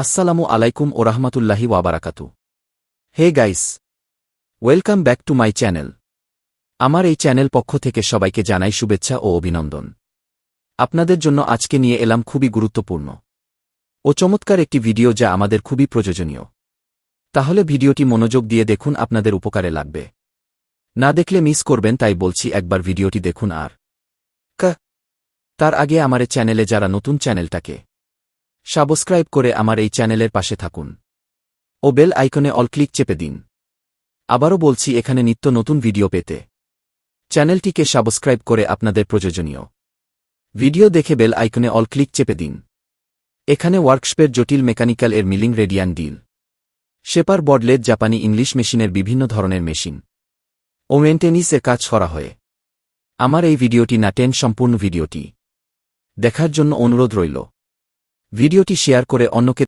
আসসালামু আলাইকুম ও রহমতুল্লাহি ওয়াবারাকাতু hey guys, welcome back to my channel. আমার এই চ্যানেল পক্ষ থেকে সবাইকে জানাই শুভেচ্ছা ও অভিনন্দন। আপনাদের জন্য আজকে নিয়ে এলাম খুবই গুরুত্বপূর্ণ ও চমৎকার একটি ভিডিও যা আমাদের খুবই প্রয়োজনীয়। তাহলে ভিডিওটি মনোযোগ দিয়ে দেখুন, আপনাদের উপকারে লাগবে। না দেখলে মিস করবেন, তাই বলছি একবার ভিডিওটি দেখুন আর তার আগে আমার চ্যানেলে যারা নতুন চ্যানেলটাকে সাবস্ক্রাইব করে আমার এই চ্যানেলের পাশে থাকুন। ও বেল আইকনে অল ক্লিক চেপে দিন। আবারও বলছি, এখানে নিত্য নতুন ভিডিও পেতে। চ্যানেলটিকে সাবস্ক্রাইব করে আপনাদের প্রয়োজনীয়। ভিডিও দেখে বেল আইকনে অল ক্লিক চেপে দিন। এখানে ওয়ার্কশপের জটিল মেকানিক্যাল এর মিলিং রেডিয়ান ডিল। শেপার বডলেট জাপানি ইংলিশ মেশিনের বিভিন্ন ধরনের মেশিন। ও মেন্টেনিসের কাজ করা হয়। আমার এই ভিডিওটি না টেন সম্পূর্ণ ভিডিওটি। দেখার জন্য অনুরোধ রইল। ভিডিওটি শেয়ার করে অন্যকে